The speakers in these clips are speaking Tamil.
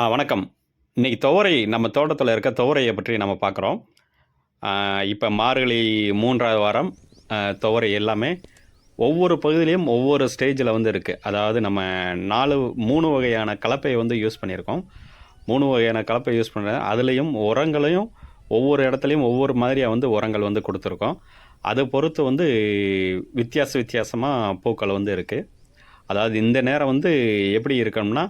ஆ வணக்கம். இன்றைக்கி துவரை நம்ம தோட்டத்தில் இருக்க துவரையை பற்றி நம்ம பார்க்குறோம். இப்போ மார்கழி மூன்றாவது வாரம் துவரை எல்லாமே ஒவ்வொரு பகுதியிலையும் ஒவ்வொரு ஸ்டேஜில் வந்து இருக்குது அதாவது நம்ம நாலு மூணு வகையான கலப்பையை வந்து யூஸ் பண்ணியிருக்கோம். மூணு வகையான கலப்பை யூஸ் பண்ணுறேன் அதுலேயும் உரங்களையும் ஒவ்வொரு இடத்துலையும் ஒவ்வொரு மாதிரியாக வந்து உரங்கள் வந்து கொடுத்துருக்கோம். அதை பொறுத்து வந்து வித்தியாச வித்தியாசமாக பூக்கள் வந்து இருக்குது அதாவது இந்த நேரம் வந்து எப்படி இருக்கணும்னா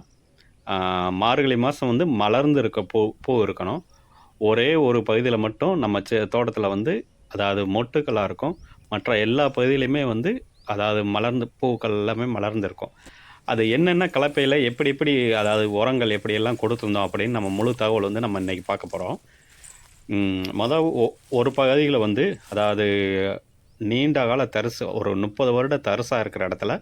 மார்கழி மாதம் வந்து மலர்ந்து இருக்க பூ பூ இருக்கணும். ஒரே ஒரு பகுதியில் மட்டும் நம்ம தோட்டத்தில் வந்து அதாவது மொட்டுக்களாக இருக்கும். மற்ற எல்லா பகுதியிலையுமே வந்து அதாவது மலர்ந்து பூக்கள் எல்லாமே மலர்ந்துருக்கும் அது என்னென்ன கலப்பையில் எப்படி எப்படி அதாவது உரங்கள் எப்படியெல்லாம் கொடுத்துருந்தோம் அப்படின்னு நம்ம முழு தகவல் வந்து நம்ம இன்றைக்கி பார்க்க போகிறோம் மொதல் ஒரு பகுதியில் வந்து அதாவது நீண்ட கால தரிசு ஒரு முப்பது வருட தரிசாக இருக்கிற இடத்துல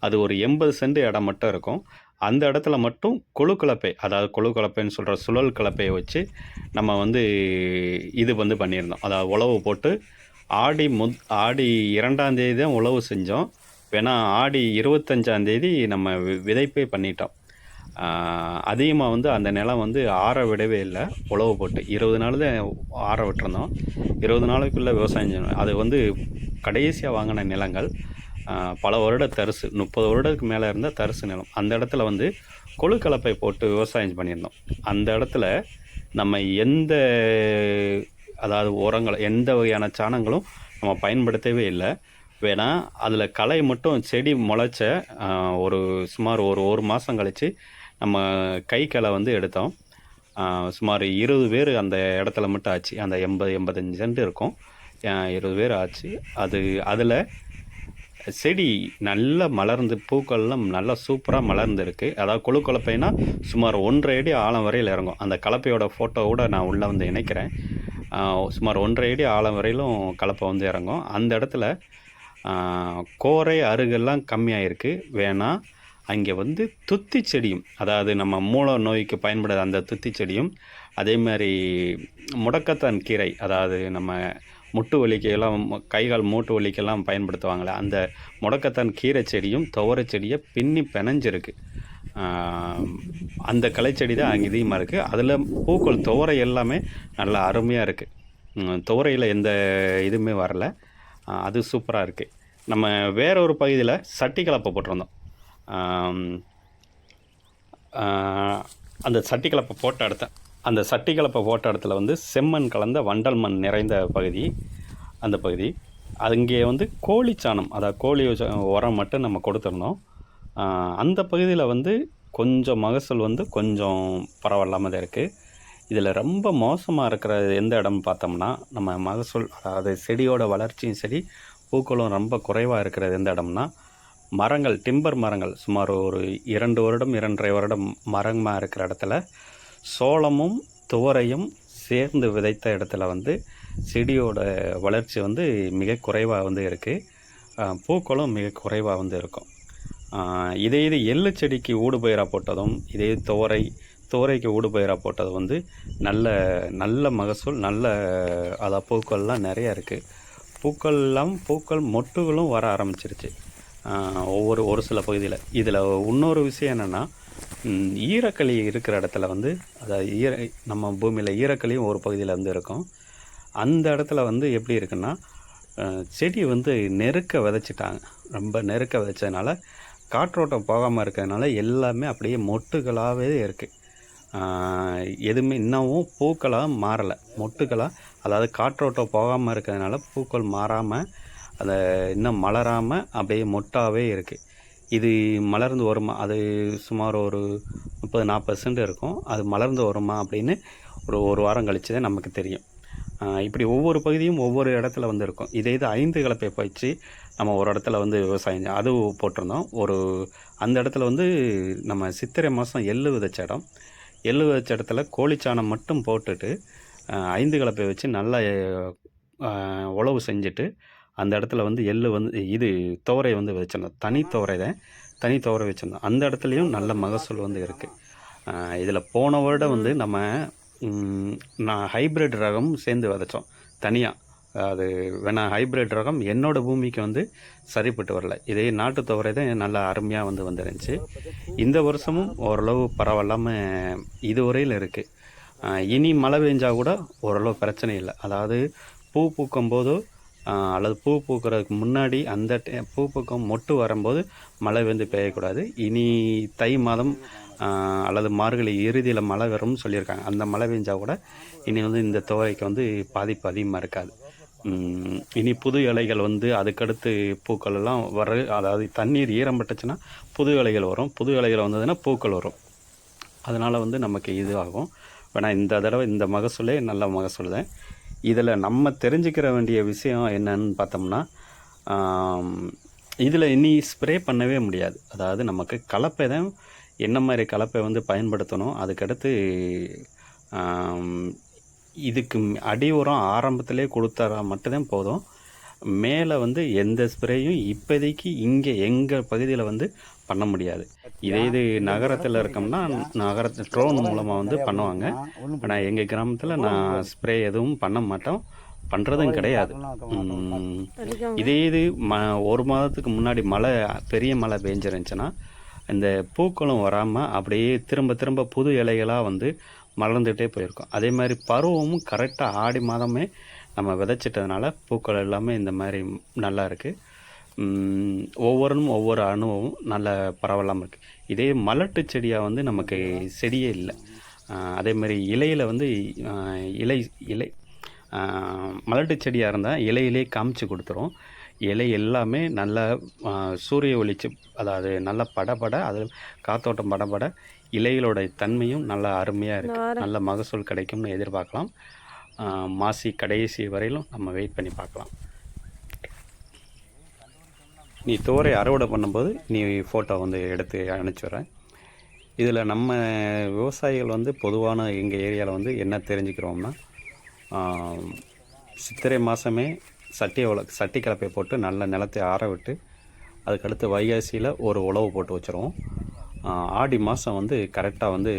அது ஒரு எண்பது சென்ட் இடம் மட்டும் இருக்கும். அந்த இடத்துல மட்டும் கொழு கலப்பை அதாவது கொழு கலப்பைன்னு சொல்கிற சுழல் கலப்பையை வச்சு நம்ம வந்து இது வந்து பண்ணியிருந்தோம். அதாவது உழவு போட்டு ஆடி முத் ஆடி இரண்டாம் தேதி தான் உழவு செஞ்சோம். வேணால் ஆடி இருபத்தஞ்சாந்தேதி நம்ம வி- விதைப்பே பண்ணிட்டோம். அதிகமாக வந்து அந்த நிலம் வந்து ஆற விடவே இல்லை. உழவு போட்டு இருபது நாள் தான் ஆற விட்டுருந்தோம். இருபது நாளுக்குள்ளே விவசாயம் செய்யணும் அது வந்து கடைசியாக வாங்கின நிலங்கள். பல வருட தரிசு. முப்பது வருடத்துக்கு மேலே இருந்த தரிசு நிலம். அந்த இடத்துல வந்து கொழு கலப்பை போட்டு விவசாயம் பண்ணியிருந்தோம். அந்த இடத்துல நம்ம எந்த அதாவது உரங்கள் எந்த வகையான சாணங்களும் நம்ம பயன்படுத்தவே இல்லை. வேணால் அதில் களை மட்டும் செடி முளைச்ச ஒரு சுமார் ஒரு ஒரு மாதம் கழித்து நம்ம கை களை வந்து எடுத்தோம். சுமார் இருபது பேர் அந்த இடத்துல மட்டும் ஆச்சு. அந்த எண்பது எண்பத்தஞ்சு சென்ட் இருக்கும். இருபது பேர் ஆச்சு. அது அதில் செடி நல்லா மலர்ந்து பூக்கள்லாம் நல்லா சூப்பராக மலர்ந்துருக்கு. அதாவது கொழு கலப்பைனா சுமார் ஒன்றரை அடி ஆழம் வரையில் இறங்கும். அந்த கலப்பையோட ஃபோட்டோவோட நான் உள்ளே வந்து இணைக்கிறேன். சுமார் ஒன்றரை அடி ஆழம் வரையிலும் கலப்பை வந்து இறங்கும். அந்த இடத்துல கோரை அருகெல்லாம் கம்மியாக இருக்குது வேணால் அங்கே வந்து துத்தி செடியும் அதாவது நம்ம மூல நோய்க்கு பயன்படுற அந்த துத்தி செடியும் அதே மாதிரி முடக்கத்தான் கீரை அதாவது நம்ம முட்டு வலிக்கெல்லாம் கை கால் மூட்டு வலிக்கெல்லாம் பயன்படுத்துவாங்களே அந்த முடக்கத்தான் கீரை செடியும் துவரை செடியை பின்னி பிணைஞ்சிருக்கு. அந்த களைச்செடி தான் அங்கே அதிகமாக இருக்குது அதில் பூக்கள் துவரை எல்லாமே நல்லா அருமையாக இருக்குது துவரையில் எந்த இதுவுமே வரல. அது சூப்பராக இருக்குது நம்ம வேற ஒரு பகுதியில் சட்டி கலப்பை போட்டிருந்தோம் அந்த சட்டி கலப்பை போட்ட இடத்த அந்த சட்டி கலப்பை போட்ட இடத்துல வந்து செம்மண் கலந்த வண்டல் மண் நிறைந்த பகுதி அந்த பகுதி. அங்கே வந்து கோழிச்சாணம் அதாவது கோழி உரம் மட்டும் நம்ம கொடுத்துருந்தோம் அந்த பகுதியில் வந்து கொஞ்சம் மகசூல் வந்து கொஞ்சம் பரவாயில்லாமல் தான் இருக்குது இதில் ரொம்ப மோசமாக இருக்கிற எந்த இடம் பார்த்தோம்னா நம்ம மகசூல் அதாவது செடியோட வளர்ச்சியும் சரி பூக்களும் ரொம்ப குறைவாக இருக்கிறது எந்த இடம்னா மரங்கள் டிம்பர் மரங்கள் சுமார் ஒரு இரண்டு வருடம் இரண்டரை வருடம் மரமாக இருக்கிற இடத்துல சோளமும் துவரையும் சேர்ந்து விதைத்த இடத்துல வந்து செடியோட வளர்ச்சி வந்து மிக குறைவாக வந்து இருக்குது பூக்களும் மிக குறைவாக வந்து இருக்கும். இதே இது எள்ளு செடிக்கு ஊடுபயிராக போட்டதும் இதே துவரை துவரைக்கு ஊடுபயிராக போட்டது வந்து நல்ல நல்ல மகசூல் நல்ல அதாவது பூக்கள்லாம் நிறையா இருக்குது பூக்கள்லாம் பூக்கள் மொட்டுகளும் வர ஆரம்பிச்சிருச்சு. ஒவ்வொரு ஒரு சில பகுதியில். இதில் இன்னொரு விஷயம் என்னென்னா ஈரக்களி இருக்கிற இடத்துல வந்து அதாவது ஈர நம்ம பூமியில் ஈரக்கலையும் ஒரு பகுதியில் வந்து இருக்கும். அந்த இடத்துல வந்து எப்படி இருக்குன்னா செடி வந்து நெருக்க விதைச்சிட்டாங்க. ரொம்ப நெருக்க விதைச்சதுனால காற்றோட்டம் போகாமல் இருக்கிறதுனால எல்லாமே அப்படியே மொட்டுகளாகவே இருக்குது எதுவுமே இன்னமும் பூக்களாக மாறலை. மொட்டுகளாக அதாவது காற்றோட்டம் போகாமல் இருக்கிறதுனால பூக்கள் மாறாமல் அதை இன்னும் மலராமல் அப்படியே மொட்டாகவே இருக்குது இது மலர்ந்து வருமா? அது சுமார் ஒரு முப்பது நாற்பது சென்ட் இருக்கும். அது மலர்ந்து வருமா அப்படின்னு ஒரு ஒரு வாரம் கழித்து தான் நமக்கு தெரியும். இப்படி ஒவ்வொரு பகுதியும் ஒவ்வொரு இடத்துல வந்து இருக்கும். இதே இது ஐந்து கலப்பை வச்சு நம்ம ஒரு இடத்துல வந்து விவசாயம் அது போட்டிருந்தோம். ஒரு அந்த இடத்துல வந்து நம்ம சித்திரை மாதம் எள்ளு விதைச்ச இடம் எள்ளு விதைச்ச இடத்துல கோழிச்சாணம் மட்டும் போட்டுட்டு ஐந்து கலப்பை வச்சு நல்லா உழவு செஞ்சுட்டு அந்த இடத்துல வந்து எள்ளு வந்து இது துவரை வந்து விதைச்சிருந்தோம் தனி துவரை தான். தனி துவரை வச்சுருந்தோம். அந்த இடத்துலையும் நல்ல மகசூல் வந்து இருக்குது இதில் போன வருடம் வந்து நம்ம நான் ஹைபிரிட் ரகம் சேர்ந்து விதைச்சோம். தனியாக அது வேணா ஹைப்ரிட் ரகம் என்னோட பூமிக்கு வந்து சரிப்பட்டு வரல. இதே நாட்டு துவரை தான் நல்லா அருமையாக வந்து வந்துருந்துச்சு. இந்த வருஷமும் ஓரளவு பரவாயில்லாமல் இதுவரையில் இருக்குது இனி மழை பெஞ்சா கூட ஓரளவு பிரச்சனை இல்லை. அதாவது பூ பூக்கும் போதோ அல்லது பூ பூக்கிறதுக்கு முன்னாடி அந்த டை- பூ பூக்கும் மொட்டு வரும்போது மழை வந்து பெய்யக்கூடாது. இனி தை மாதம் அல்லது மார்கழி இறுதியில் மழை வரும்னு சொல்லியிருக்காங்க. அந்த மழை பெஞ்சால் கூட இனி வந்து இந்த துவரைக்கு வந்து பாதிப்பு அதிகமாக இருக்காது. இனி புது இலைகள் வந்து அதுக்கடுத்து பூக்கள் எல்லாம் வர அதாவது தண்ணீர் ஈரம் பட்டுச்சுன்னா புது இலைகள் வரும். புது இலைகள் வந்ததுன்னா பூக்கள் வரும். அதனால் வந்து நமக்கு இது ஆகும் வேணா இந்த தடவை இந்த மகசூலே நல்ல மகசூல் தான். இதில் நம்ம தெரிஞ்சுக்கிற வேண்டிய விஷயம் என்னன்னு பார்த்தோம்னா இதில் இனி ஸ்ப்ரே பண்ணவே முடியாது. அதாவது நமக்கு கலப்பை தான் என்ன மாதிரி கலப்பை வந்து பயன்படுத்தணும். அதுக்கடுத்து இதுக்கு அடி உரம் ஆரம்பத்திலே கொடுத்தா மட்டும்தான் போதும். மேலே வந்து எந்த ஸ்ப்ரேயும் இப்போதைக்கு இங்கே எங்கள் பகுதியில் வந்து பண்ண முடியாது. இதே இது நகரத்தில் இருக்கோம்னா நகரத்து ட்ரோன் மூலமாக வந்து பண்ணுவாங்க. ஆனால் எங்கள் கிராமத்தில் நான் ஸ்ப்ரே எதுவும் பண்ண மாட்டோம். பண்ணுறதும் கிடையாது. இதே இது ம ஒரு மாதத்துக்கு முன்னாடி மழை பெரிய மழை பெஞ்சிருந்துச்சுன்னா இந்த பூக்களும் வராமல் அப்படியே திரும்ப திரும்ப புது இலைகளாக வந்து மலர்ந்துகிட்டே போயிருக்கும். அதே மாதிரி பருவமும் கரெக்டாக ஆடி மாதமே நம்ம விதைச்சிட்டதுனால பூக்கள் எல்லாமே இந்த மாதிரி நல்லா இருக்குது ஒவ்வொன்றும் ஒவ்வொரு அனுபவம் நல்ல பரவலாமல் இருக்குது இதே மலட்டு செடியாக வந்து நமக்கு செடியே இல்லை. ஆஹ் அதே மாதிரி இலையில் வந்து இலை இலை மலட்டு செடியாக இருந்தால் இலையிலே காமிச்சு கொடுத்துரும். இலை எல்லாமே நல்ல சூரிய ஒளிச்சு அதாவது நல்ல படபட அது காத்தோட்டம் படபட இலைகளோட தன்மையும் நல்ல அருமையாக இருக்குது நல்ல மகசூல் கிடைக்கும்னு எதிர்பார்க்கலாம். மாசி கடைசி வரையிலும் நம்ம வெயிட் பண்ணி பார்க்கலாம். நீ தோரை அறுவடை பண்ணும்போது நீ ஃபோட்டோ வந்து எடுத்து அனுப்பிச்சுட்றேன் இதில் நம்ம விவசாயிகள் வந்து பொதுவான எங்கள் ஏரியாவில் வந்து என்ன தெரிஞ்சுக்கிறோம்னா சித்திரை மாதமே சட்டி உல சட்டி கலப்பை போட்டு நல்ல நிலத்தை ஆற விட்டு அதுக்கடுத்து வைகாசியில் ஒரு உழவு போட்டு வச்சுருவோம். ஆடி மாதம் வந்து கரெக்டாக வந்து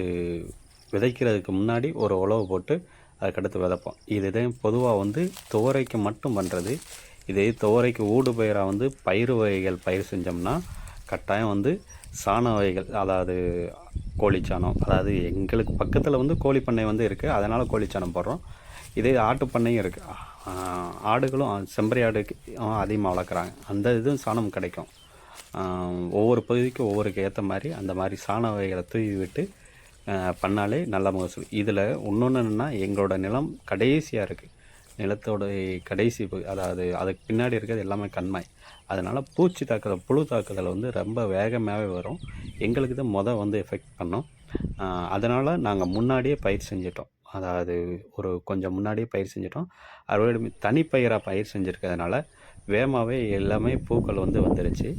விதைக்கிறதுக்கு முன்னாடி ஒரு உழவு போட்டு அதுக்கடுத்து விதைப்போம். இதுதான் பொதுவாக வந்து துவரைக்கு மட்டும் பண்ணுறது இதே துவரைக்கு ஊடு பயிராக வந்து பயிர் வகைகள் பயிர் செஞ்சோம்னா கட்டாயம் வந்து சாண வகைகள் அதாவது கோழிச்சாணம் அதாவது எங்களுக்கு பக்கத்தில் வந்து கோழி பண்ணை வந்து இருக்குது அதனால் கோழிச்சாணம் போடுறோம். இதே ஆட்டு பண்ணையும் இருக்குது ஆடுகளும் செம்பரி ஆடு அதிகமாக வளர்க்குறாங்க. அந்த இதுவும் சாணம் கிடைக்கும். ஒவ்வொரு பகுதிக்கும் ஒவ்வொருக்கு ஏற்ற மாதிரி அந்த மாதிரி சாண வகைகளை தூவி விட்டு பண்ணாலே நல்ல மகசூல். இதில் இன்னொன்று என்னென்னா எங்களோட நிலம் கடைசியாக இருக்குது நிலத்தோட கடைசி அதாவது அதுக்கு பின்னாடி இருக்கிறது எல்லாமே கண்மாய். அதனால் பூச்சி தாக்குதல் புழு தாக்குதல் வந்து ரொம்ப வேகமாகவே வரும். எங்களுக்கு தான் மொதல் வந்து எஃபெக்ட் பண்ணோம். அதனால் நாங்கள் முன்னாடியே பயிர் செஞ்சிட்டோம். அதாவது ஒரு கொஞ்சம் முன்னாடியே பயிர் செஞ்சிட்டோம். அறுவடை தனிப்பயிராக பயிர் செஞ்சுருக்கிறதுனால வேகமாகவே எல்லாமே பூக்கள் வந்து வந்துருச்சு.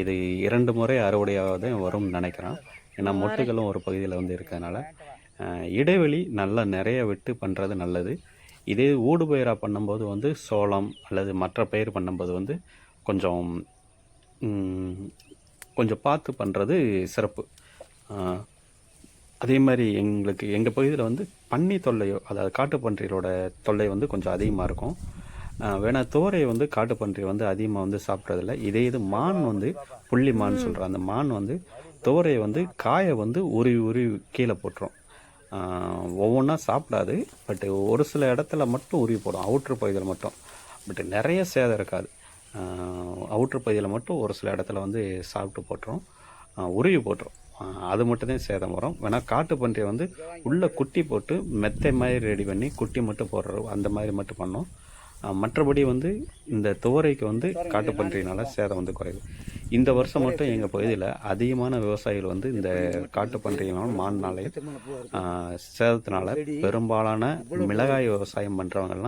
இது இரண்டு முறை அறுவடையாக தான் வரும்னு நினைக்கிறேன் ஏன்னா மொட்டுகளும் ஒரு பகுதியில் வந்து இருக்கிறதுனால இடைவெளி நல்லா நிறைய விட்டு பண்ணுறது நல்லது. இதே ஊடு பயிராக பண்ணும்போது வந்து சோளம் அல்லது மற்ற பயிர் பண்ணும்போது வந்து கொஞ்சம் கொஞ்சம் பார்த்து பண்ணுறது சிறப்பு. அதே மாதிரி எங்களுக்கு எங்கள் பகுதியில் வந்து பன்னி தொல்லையோ அதாவது காட்டுப்பன்றிகளோட தொல்லை வந்து கொஞ்சம் அதிகமாக இருக்கும். ஆஹ் வேணா தோரை வந்து காட்டுப்பன்றி வந்து அதிகமாக வந்து சாப்பிட்றதில்ல. இதே இது மான் வந்து புள்ளி மான் சொல்கிறோம் அந்த மான் வந்து தோரையை வந்து காயை வந்து உருவி உருவி கீழே போட்டுரும். ஒவ்வொன்றா சாப்பிடாது பட் ஒரு சில இடத்துல மட்டும் உருவி போடும் அவுட்ரு பகுதியில் மட்டும். பட் நிறைய சேதம் இருக்காது. அவுட்ரு பகுதியில் மட்டும் ஒரு சில இடத்துல வந்து சாப்பிட்டு போட்டுரும் உருவி போட்டுரும். அது மட்டும்தான் சேதம் வரும். வேணா காட்டு பன்றியை வந்து உள்ளே குட்டி போட்டு மெத்தை மாதிரி ரெடி பண்ணி குட்டி மட்டும் போடுற அந்த மாதிரி மட்டும் பண்ணோம். மற்றபடி வந்து இந்த துவரைக்கு வந்து காட்டுப்பன்றினால சேதம் வந்து குறைவு. இந்த வருஷம் மட்டும் எங்கள் பகுதியில் அதிகமான விவசாயிகள் வந்து இந்த காட்டுப்பன்றியினாலும் மான்னாலே சேதத்தினால பெரும்பாலான மிளகாய் விவசாயம் பண்ணுறவங்கெல்லாம்